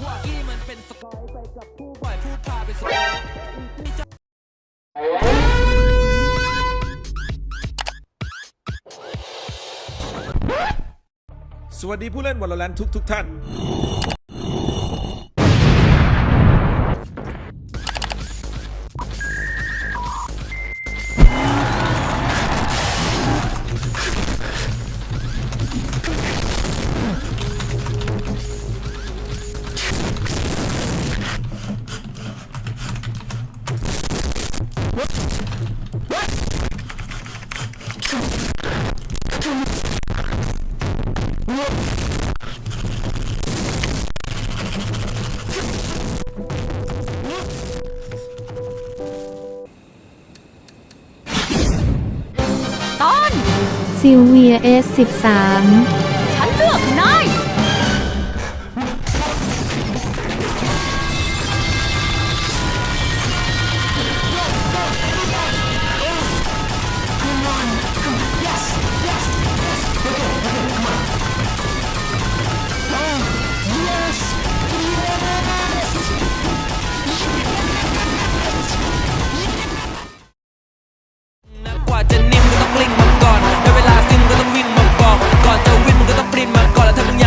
พวกที่มันเป็นสกายไปกับผู้บ่อยผู้พาไปสกายสวัสดีผู้เล่นวอลเลนทุกทุกท่าน ตอน ซิลเวียเอสสิบสาม Thật